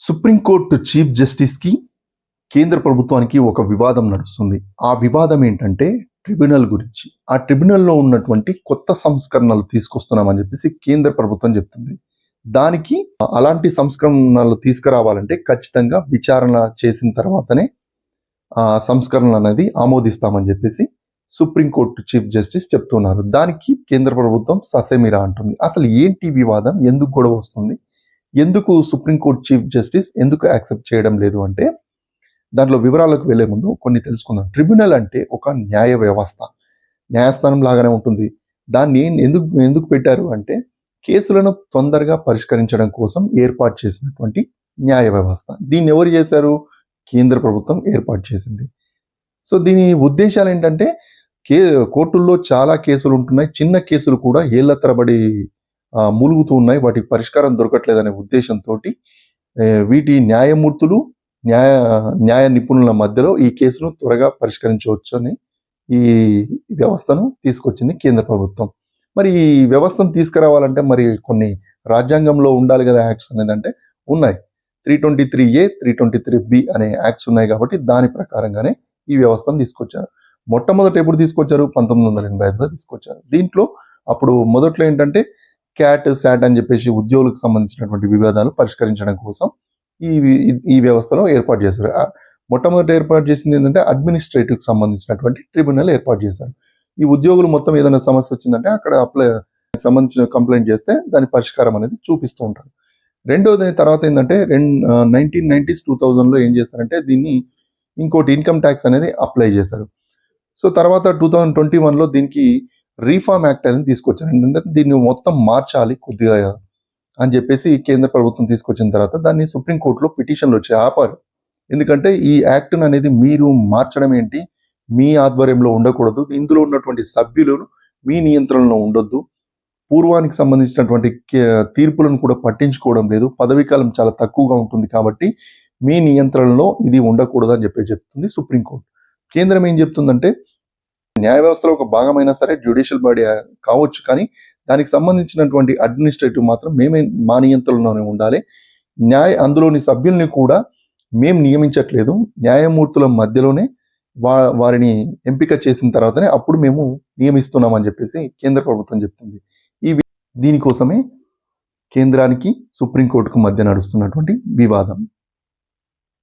Supreme court chief జస్టిస్కి కేంద్ర ప్రభుత్వానికి ఒక వివాదం నడుస్తుంది. ఆ వివాదం ఏంటంటే ట్రిబ్యునల్ గురించి. ఆ ట్రిబ్యునల్లో ఉన్నటువంటి కొత్త సంస్కరణలు తీసుకొస్తున్నామని చెప్పేసి కేంద్ర ప్రభుత్వం చెప్తుంది. దానికి అలాంటి సంస్కరణలు తీసుకురావాలంటే ఖచ్చితంగా విచారణ చేసిన తర్వాతనే ఆ సంస్కరణలు అనేది ఆమోదిస్తామని చెప్పేసి సుప్రీంకోర్టు చీఫ్ జస్టిస్ చెప్తున్నారు. దానికి కేంద్ర ప్రభుత్వం ససేమిరా అంటుంది. అసలు ఏంటి వివాదం? ఎందుకు గొడవ వస్తుంది? ఎందుకు సుప్రీంకోర్టు చీఫ్ జస్టిస్ ఎందుకు యాక్సెప్ట్ చేయడం లేదు అంటే దాంట్లో వివరాలకు వెళ్ళే ముందు కొన్ని తెలుసుకుందాం. ట్రిబ్యునల్ అంటే ఒక న్యాయ వ్యవస్థ. న్యాయస్థానం లాగానే ఉంటుంది. దాన్ని ఎందుకు ఎందుకు పెట్టారు అంటే కేసులను తొందరగా పరిష్కరించడం కోసం ఏర్పాటు చేసినటువంటి న్యాయ వ్యవస్థ. దీన్ని ఎవరు చేశారు? కేంద్ర ప్రభుత్వం ఏర్పాటు చేసింది. సో దీని ఉద్దేశాలు ఏంటంటే కే కోర్టుల్లో చాలా కేసులు ఉంటున్నాయి. చిన్న కేసులు కూడా ఏళ్ళ తరబడి మూలుగుతూ ఉన్నాయి. వాటికి పరిష్కారం దొరకట్లేదనే ఉద్దేశంతో వీటి న్యాయమూర్తులు న్యాయ న్యాయ నిపుణుల మధ్యలో ఈ కేసును త్వరగా పరిష్కరించవచ్చు అని ఈ వ్యవస్థను తీసుకొచ్చింది కేంద్ర ప్రభుత్వం. మరి ఈ వ్యవస్థను తీసుకురావాలంటే మరి కొన్ని రాజ్యాంగంలో ఉండాలి కదా యాక్ట్స్ అనేది అంటే ఉన్నాయి. Three twenty three A three twenty three B అనే యాక్ట్స్ ఉన్నాయి కాబట్టి దాని ప్రకారంగానే ఈ వ్యవస్థను తీసుకొచ్చారు. మొట్టమొదట ఎప్పుడు తీసుకొచ్చారు? పంతొమ్మిది వందల ఎనభై ఐదులో తీసుకొచ్చారు. దీంట్లో అప్పుడు మొదట్లో ఏంటంటే క్యాట్ శాట్ అని చెప్పేసి ఉద్యోగులకు సంబంధించినటువంటి వివాదాలు పరిష్కరించడం కోసం ఈ ఈ వ్యవస్థలో ఏర్పాటు చేశారు. మొట్టమొదటి ఏర్పాటు చేసింది ఏంటంటే అడ్మినిస్ట్రేటివ్కి సంబంధించినటువంటి ట్రిబ్యునల్ ఏర్పాటు చేశారు. ఈ ఉద్యోగులు మొత్తం ఏదైనా సమస్య వచ్చిందంటే అక్కడ అప్లై సంబంధించిన కంప్లైంట్ చేస్తే దాని పరిష్కారం అనేది చూపిస్తూ ఉంటారు. రెండోది తర్వాత ఏంటంటే రెండు నైన్టీన్ నైన్టీస్ టూ థౌజండ్లో ఏం చేశారంటే దీన్ని ఇంకోటి ఇన్కమ్ ట్యాక్స్ అనేది అప్లై చేశారు. సో తర్వాత టూ థౌజండ్ ట్వంటీ వన్లో దీనికి రీఫార్మ్ యాక్ట్ అనేది తీసుకొచ్చారు. ఏంటంటే దీన్ని మొత్తం మార్చాలి కొద్దిగా అని చెప్పేసి కేంద్ర ప్రభుత్వం తీసుకొచ్చిన తర్వాత దాన్ని సుప్రీంకోర్టులో పిటిషన్లు వచ్చి ఆపారు. ఎందుకంటే ఈ యాక్ట్ను అనేది మీరు మార్చడం ఏంటి? మీ ఆధ్వర్యంలో ఉండకూడదు. ఇందులో ఉన్నటువంటి సభ్యులు మీ నియంత్రణలో ఉండొద్దు. పూర్వానికి సంబంధించినటువంటి తీర్పులను కూడా పట్టించుకోవడం లేదు. పదవీకాలం చాలా తక్కువగా ఉంటుంది కాబట్టి మీ నియంత్రణలో ఇది ఉండకూడదు అని చెప్పి చెప్తుంది సుప్రీంకోర్టు కేంద్రం ఏం చెప్తుందంటే న్యాయ వ్యవస్థలో ఒక భాగమైనా సరే జ్యుడిషియల్ బాడీ కావచ్చు కానీ దానికి సంబంధించినటువంటి అడ్మినిస్ట్రేటివ్ మాత్రం మేమే మా నియంత్రణలోనే ఉండాలి. న్యాయ అందులోని సభ్యుల్ని కూడా మేము నియమించట్లేదు. న్యాయమూర్తుల మధ్యలోనే వా వారిని ఎంపిక చేసిన తర్వాతనే అప్పుడు మేము నియమిస్తున్నామని చెప్పేసి కేంద్ర ప్రభుత్వం చెప్తుంది. ఈ దీనికోసమే కేంద్రానికి సుప్రీంకోర్టుకు మధ్య నడుస్తున్నటువంటి వివాదం.